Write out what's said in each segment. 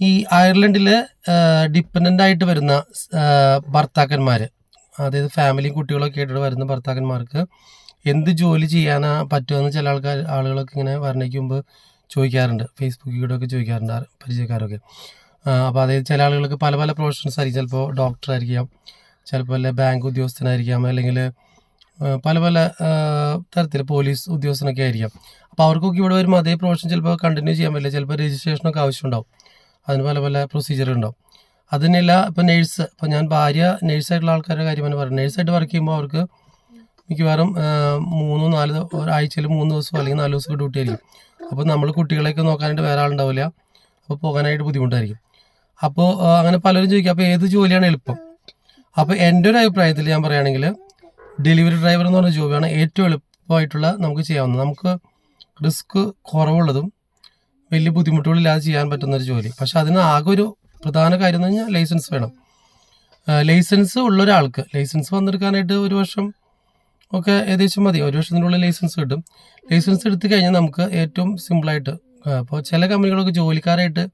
ഈ അയർലൻഡിൽ ഡിപ്പെൻഡന്റ് ആയിട്ട് വരുന്ന ഭർത്താക്കന്മാർ അതായത് ഫാമിലിയും കുട്ടികളൊക്കെ ആയിട്ട് വരുന്ന ഭർത്താക്കന്മാർക്ക് എന്ത് ജോലി ചെയ്യാനാ പറ്റുമെന്ന് ചില ആൾക്കാർ ആളുകളൊക്കെ ഇങ്ങനെ മുമ്പ് ചോദിക്കാറുണ്ട്. ഫേസ്ബുക്കിൽ കൂടെ ഒക്കെ ചോദിക്കാറുണ്ട് പരിചയക്കാരൊക്കെ. അപ്പോൾ അതായത് ചില ആളുകൾക്ക് പല പല പ്രൊഫഷൻസ് ആയിരിക്കും. ചിലപ്പോൾ ഡോക്ടർ ആയിരിക്കാം ചിലപ്പോൾ അല്ലെ ബാങ്ക് ഉദ്യോഗസ്ഥനായിരിക്കാം അല്ലെങ്കിൽ പല പല തരത്തിൽ പോലീസ് ഉദ്യോഗസ്ഥനൊക്കെ ആയിരിക്കാം. അപ്പോൾ അവർക്കൊക്കെ ഇവിടെ വരുമ്പോൾ അതേ പ്രൊഫഷൻ ചിലപ്പോൾ കണ്ടിന്യൂ ചെയ്യാൻ പറ്റില്ല. ചിലപ്പോൾ രജിസ്ട്രേഷനൊക്കെ ആവശ്യമുണ്ടാവും. അതിന് പല പല പ്രൊസീജിയർ ഉണ്ടാവും. അതിനില്ല ഇപ്പോൾ നേഴ്സ് ഇപ്പോൾ ഞാൻ ഭാര്യ നേഴ്സായിട്ടുള്ള ആൾക്കാരുടെ കാര്യമാണ് പറയുന്നത് നേഴ്സായിട്ട് വർക്ക് ചെയ്യുമ്പോൾ അവർക്ക് മിക്കവാറും മൂന്നോ നാല് ആഴ്ചയിൽ മൂന്ന് ദിവസം അല്ലെങ്കിൽ നാല് ദിവസം ഡ്യൂട്ടി ആയിരിക്കും. അപ്പോൾ നമ്മൾ കുട്ടികളെയൊക്കെ നോക്കാനായിട്ട് വേറെ ആളുണ്ടാവില്ല. അപ്പോൾ പോകാനായിട്ട് ബുദ്ധിമുട്ടായിരിക്കും. അപ്പോൾ അങ്ങനെ പലരും ചോദിക്കും അപ്പോൾ ഏത് ജോലിയാണ് എളുപ്പം? അപ്പോൾ എന്റെ ഒരു അഭിപ്രായത്തിൽ ഞാൻ പറയുകയാണെങ്കിൽ ഡെലിവറി ഡ്രൈവർ എന്ന് പറഞ്ഞ ജോലിയാണ് ഏറ്റവും എളുപ്പമായിട്ടുള്ള നമുക്ക് ചെയ്യാവുന്നത്. നമുക്ക് റിസ്ക് കുറവുള്ളതും വലിയ ബുദ്ധിമുട്ടുകളില്ലാതെ ചെയ്യാൻ പറ്റുന്ന ഒരു ജോലി. പക്ഷെ അതിന് ആകെ ഒരു പ്രധാന കാര്യം എന്ന് പറഞ്ഞാൽ ലൈസൻസ് വേണം. ലൈസൻസ് ഉള്ള ഒരാൾക്ക് ലൈസൻസ് വന്നെടുക്കാനായിട്ട് ഒരു വർഷം ഒക്കെ ഏകദേശം മതി. ഒരു വർഷത്തിനുള്ളിൽ ലൈസൻസ് കിട്ടും. ലൈസൻസ് എടുത്തു കഴിഞ്ഞാൽ നമുക്ക് ഏറ്റവും സിമ്പിളായിട്ട് അപ്പോൾ ചില കമ്പനികളൊക്കെ ജോലിക്കാരായിട്ട്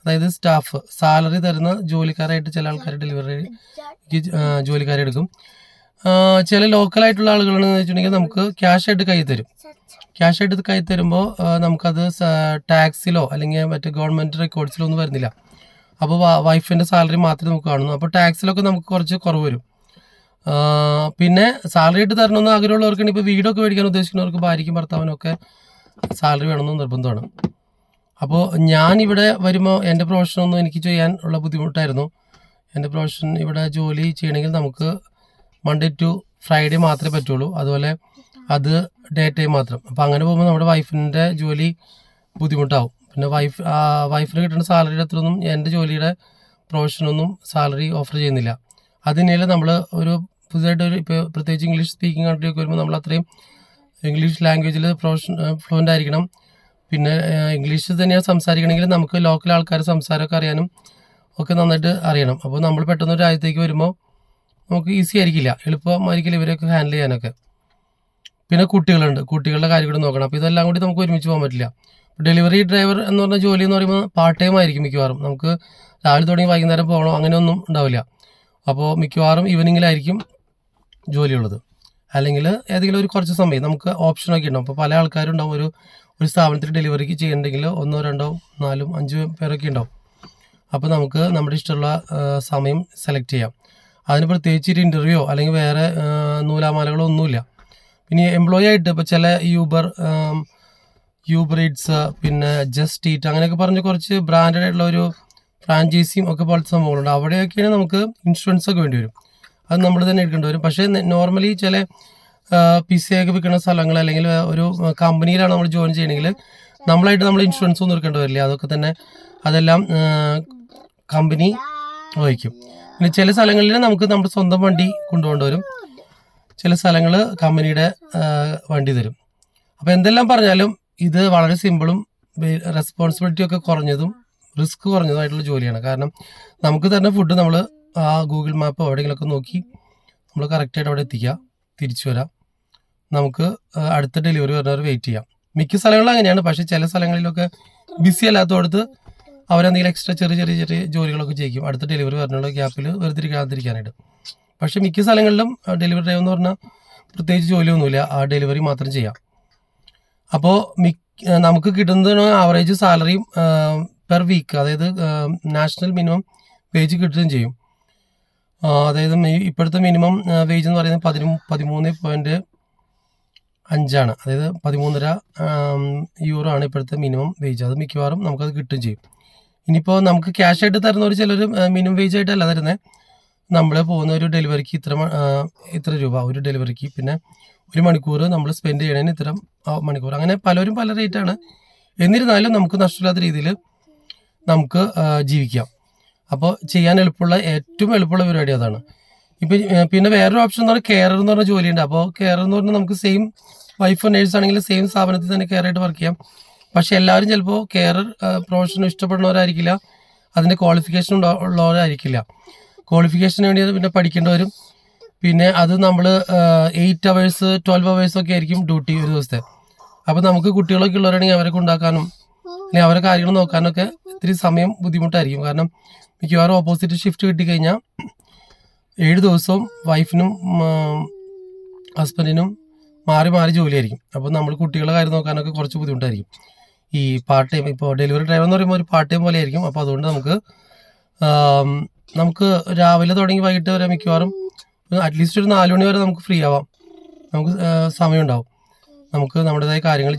അതായത് സ്റ്റാഫ് സാലറി തരുന്ന ജോലിക്കാരായിട്ട് ചില ആൾക്കാർ ഡെലിവറി ജോലിക്കാരെടുക്കും. ചില ലോക്കലായിട്ടുള്ള ആളുകളാണെന്ന് വെച്ചിട്ടുണ്ടെങ്കിൽ നമുക്ക് ക്യാഷ് ആയിട്ട് കൈ തരും. ക്യാഷ് ആയിട്ട് കൈ തരുമ്പോൾ നമുക്കത് ടാക്സിലോ അല്ലെങ്കിൽ മറ്റേ ഗവൺമെന്റ് റെക്കോർഡ്സിലോ ഒന്നും വരുന്നില്ല. അപ്പോൾ വൈഫിന്റെ സാലറി മാത്രമേ നമുക്ക് കാണുന്നു. അപ്പോൾ ടാക്സിലൊക്കെ നമുക്ക് കുറച്ച് കുറവ് വരും. പിന്നെ സാലറി ആയിട്ട് തരണമെന്ന് ആഗ്രഹമുള്ളവർക്കാണ് ഇപ്പോൾ വീടൊക്കെ മേടിക്കാൻ ഉദ്ദേശിക്കുന്നവർക്ക് ഭാര്യയ്ക്കും ഭർത്താവിനും ഒക്കെ സാലറി വേണമെന്ന് നിർബന്ധമാണ്. അപ്പോൾ ഞാൻ ഇവിടെ വരുമ്പോൾ എന്റെ പ്രൊഫഷനൊന്നും എനിക്ക് ചെയ്യാൻ ഉള്ള ബുദ്ധിമുട്ടായിരുന്നു. എന്റെ പ്രൊഫഷൻ ഇവിടെ ജോലി ചെയ്യണമെങ്കിൽ നമുക്ക് മൺഡേ ടു ഫ്രൈഡേ മാത്രമേ പറ്റുള്ളൂ. അതുപോലെ അത് ഡേ ടൈം മാത്രം. അപ്പോൾ അങ്ങനെ പോകുമ്പോൾ നമ്മുടെ വൈഫിന്റെ ജോലി ബുദ്ധിമുട്ടാവും. പിന്നെ വൈഫ് വൈഫിന് കിട്ടുന്ന സാലറിയുടെ അത്രയൊന്നും എന്റെ ജോലിയുടെ പ്രൊഫഷനൊന്നും സാലറി ഓഫർ ചെയ്യുന്നില്ല. അതിനിടയിൽ നമ്മൾ ഒരു പുതിയതായിട്ട് ഒരു ഇപ്പോൾ പ്രത്യേകിച്ച് ഇംഗ്ലീഷ് സ്പീക്കിംഗ് കൺട്രിയൊക്കെ വരുമ്പോൾ നമ്മൾ അത്രയും ഇംഗ്ലീഷ് ലാംഗ്വേജിൽ പ്രൊഫഷൻ ഫ്ലുവന്റ് ആയിരിക്കണം. പിന്നെ ഇംഗ്ലീഷ് തന്നെയാണ് സംസാരിക്കണമെങ്കിൽ നമുക്ക് ലോക്കൽ ആൾക്കാരെ സംസാരമൊക്കെ അറിയാനും ഒക്കെ നന്നായിട്ട് അറിയണം. അപ്പോൾ നമ്മൾ പെട്ടെന്ന് ഒരു രാജ്യത്തേക്ക് വരുമ്പോൾ നമുക്ക് ഈസി ആയിരിക്കില്ല. എളുപ്പമായിരിക്കില്ല ഇവരെയൊക്കെ ഹാൻഡിൽ ചെയ്യാനൊക്കെ. പിന്നെ കുട്ടികളുണ്ട്. കുട്ടികളുടെ കാര്യം കൂടി നോക്കണം. അപ്പോൾ ഇതെല്ലാം കൂടി നമുക്ക് ഒരുമിച്ച് പോകാൻ പറ്റില്ല. ഡെലിവറി ഡ്രൈവർ എന്ന് പറഞ്ഞ ജോലി എന്ന് പറയുമ്പോൾ പാർട്ട് ടൈം ആയിരിക്കും മിക്കവാറും. നമുക്ക് രാവിലെ തുടങ്ങി വൈകുന്നേരം പോകണം അങ്ങനെയൊന്നും ഉണ്ടാവില്ല. അപ്പോൾ മിക്കവാറും ഈവനിങ്ങിലായിരിക്കും ജോലിയുള്ളത്. അല്ലെങ്കിൽ ഏതെങ്കിലും ഒരു കുറച്ച് സമയം നമുക്ക് ഓപ്ഷനൊക്കെ ഉണ്ടാവും. അപ്പോൾ പല ആൾക്കാരും ഉണ്ടാവും ഒരു ഒരു സ്ഥാപനത്തിൽ ഡെലിവറിക്ക് ചെയ്യണമെങ്കിൽ ഒന്നോ രണ്ടോ നാലും അഞ്ച് പേരൊക്കെ ഉണ്ടാവും. അപ്പോൾ നമുക്ക് നമ്മുടെ ഇഷ്ടമുള്ള സമയം സെലക്ട് ചെയ്യാം. അതിന് പ്രത്യേകിച്ച് ഒരു ഇന്റർവ്യൂ അല്ലെങ്കിൽ വേറെ നൂലാമാലകളോ ഒന്നുമില്ല. പിന്നെ എംപ്ലോയി ആയിട്ട് ഇപ്പോൾ ചില യൂബർ യൂബ്രീഡ്സ് പിന്നെ ജസ്റ്റ് ഈറ്റ് അങ്ങനെയൊക്കെ പറഞ്ഞ് കുറച്ച് ബ്രാൻഡഡ് ആയിട്ടുള്ള ഒരു ഫ്രാഞ്ചൈസിയും ഒക്കെ പോലത്തെ സംഭവങ്ങളുണ്ട്. അവിടെയൊക്കെയാണ് നമുക്ക് ഇൻഷുറൻസ് ഒക്കെ വേണ്ടി വരും. അത് നമ്മൾ തന്നെ എടുക്കേണ്ടി വരും. പക്ഷേ നോർമലി ചില പിസ ഒക്കെ വിൽക്കുന്ന സ്ഥലങ്ങൾ അല്ലെങ്കിൽ ഒരു കമ്പനിയിലാണ് നമ്മൾ ജോയിൻ ചെയ്യണമെങ്കിൽ നമ്മളായിട്ട് നമ്മൾ ഇൻഷുറൻസ് ഒന്നും എടുക്കേണ്ടി വരില്ല. അതൊക്കെ തന്നെ അതെല്ലാം കമ്പനി വഹിക്കും. പിന്നെ ചില സ്ഥലങ്ങളിൽ നമുക്ക് നമ്മുടെ സ്വന്തം വണ്ടി കൊണ്ടുപോകേണ്ടി വരും. ചില സ്ഥലങ്ങൾ കമ്പനിയുടെ വണ്ടി തരും. അപ്പോൾ എന്തെല്ലാം പറഞ്ഞാലും ഇത് വളരെ സിമ്പിളും റെസ്പോൺസിബിലിറ്റി ഒക്കെ കുറഞ്ഞതും റിസ്ക് കുറഞ്ഞതുമായിട്ടുള്ള ജോലിയാണ്. കാരണം നമുക്ക് തന്നെ ഫുഡ് നമ്മൾ ആ ഗൂഗിൾ മാപ്പ് എവിടെയെങ്കിലുമൊക്കെ നോക്കി നമ്മൾ കറക്റ്റായിട്ട് അവിടെ എത്തിക്കുക തിരിച്ചു വരാം. നമുക്ക് അടുത്ത ഡെലിവറി വരുന്നവർ വെയിറ്റ് ചെയ്യാം. മിക്ക സ്ഥലങ്ങളിലും അങ്ങനെയാണ്. പക്ഷേ ചില സ്ഥലങ്ങളിലൊക്കെ ബിസി അല്ലാത്തടത്ത് അവരെന്തെങ്കിലും എക്സ്ട്രാ ചെറിയ ചെറിയ ചെറിയ ജോലികളൊക്കെ ചെയ്യിക്കും. അടുത്ത ഡെലിവറി വരുന്നുള്ള ഗ്യാപ്പിൽ വെറുതെ ഇരിക്കാതിരിക്കാനായിട്ട്. പക്ഷേ മിക്ക സ്ഥലങ്ങളിലും ഡെലിവറി ഡ്രൈവ് എന്ന് പറഞ്ഞാൽ പ്രത്യേകിച്ച് ജോലിയൊന്നുമില്ല. ആ ഡെലിവറി മാത്രം ചെയ്യാം. അപ്പോൾ മിക്ക നമുക്ക് കിട്ടുന്നതിന് ആവറേജ് സാലറിയും പെർ വീക്ക് അതായത് നാഷണൽ മിനിമം വേജ് കിട്ടുകയും ചെയ്യും. അതായത് ഇപ്പോഴത്തെ മിനിമം വേജ് എന്ന് പറയുന്നത് പതിനു പതിമൂന്ന് പോയിന്റ് അഞ്ചാണ്. അതായത് പതിമൂന്നര യൂറോ ആണ് ഇപ്പോഴത്തെ മിനിമം വേജ് അത് മിക്കവാറും നമുക്കത് കിട്ടുകയും ചെയ്യും. ഇനിയിപ്പോൾ നമുക്ക് ക്യാഷ് ആയിട്ട് തരുന്നവർ ചിലർ മിനിമം വേജ് ആയിട്ടല്ല തരുന്നത് നമ്മൾ പോകുന്ന ഒരു ഡെലിവറിക്ക് ഇത്ര ഇത്ര രൂപ ഒരു ഡെലിവറിക്ക് പിന്നെ ഒരു മണിക്കൂർ നമ്മൾ സ്പെൻഡ് ചെയ്യണതിന് ഇത്ര മണിക്കൂർ അങ്ങനെ പലരും പല റേറ്റാണ്. എന്നിരുന്നാലും നമുക്ക് നഷ്ടമില്ലാത്ത രീതിയിൽ നമുക്ക് ജീവിക്കാം. അപ്പോൾ ചെയ്യാൻ എളുപ്പമുള്ള ഏറ്റവും എളുപ്പമുള്ള പരിപാടി അതാണ്. ഇപ്പം പിന്നെ വേറൊരു ഓപ്ഷൻ എന്ന് പറഞ്ഞാൽ കെയർ എന്ന് പറഞ്ഞ ജോലിയുണ്ട്. അപ്പോൾ കെയർ എന്ന് പറഞ്ഞാൽ നമുക്ക് സെയിം വൈഫ് നേഴ്സ് ആണെങ്കിൽ സെയിം സ്ഥാപനത്തിൽ തന്നെ കെയർ ആയിട്ട് വർക്ക് ചെയ്യാം. പക്ഷെ എല്ലാവരും ചിലപ്പോൾ കെയർ പ്രൊഫഷൻ ഇഷ്ടപ്പെടുന്നവരായിരിക്കില്ല. അതിന്റെ ക്വാളിഫിക്കേഷൻ ഉള്ളവരായിരിക്കില്ല. ക്വാളിഫിക്കേഷന് വേണ്ടി പിന്നെ പഠിക്കേണ്ടി വരും. പിന്നെ അത് നമ്മൾ എയ്റ്റ് അവേഴ്സ് ട്വൽവ് അവേഴ്സ് ഒക്കെ ആയിരിക്കും ഡ്യൂട്ടി ഒരു ദിവസത്തെ. അപ്പോൾ നമുക്ക് കുട്ടികളൊക്കെ ഉള്ളവരാണെങ്കിൽ അവരെ കൊണ്ടാക്കാനും അല്ലെങ്കിൽ അവരെ കാര്യങ്ങൾ നോക്കാനൊക്കെ ഇത്തിരി സമയം ബുദ്ധിമുട്ടായിരിക്കും. കാരണം മിക്കവാറും ഓപ്പോസിറ്റ് ഷിഫ്റ്റ് കിട്ടിക്കഴിഞ്ഞാൽ ഏഴ് ദിവസവും വൈഫിനും ഹസ്ബൻഡിനും മാറി മാറി ജോലിയായിരിക്കും. അപ്പോൾ നമ്മൾ കുട്ടികളെ കാര്യം നോക്കാനൊക്കെ കുറച്ച് ബുദ്ധിമുട്ടായിരിക്കും. ഈ പാർട്ട് ടൈം ഇപ്പോൾ ഡെലിവറി ഡ്രൈവർ എന്ന് പറയുമ്പോൾ ഒരു പാർട്ട് ടൈം പോലെ ആയിരിക്കും. അപ്പോൾ അതുകൊണ്ട് നമുക്ക് നമുക്ക് രാവിലെ തുടങ്ങി വൈകിട്ട് വരെ മിക്കവാറും അറ്റ്ലീസ്റ്റ് ഒരു നാല് മണി വരെ നമുക്ക് ഫ്രീ ആവാം. നമുക്ക് സമയം ഉണ്ടാവും നമുക്ക് നമ്മുടേതായ കാര്യങ്ങൾ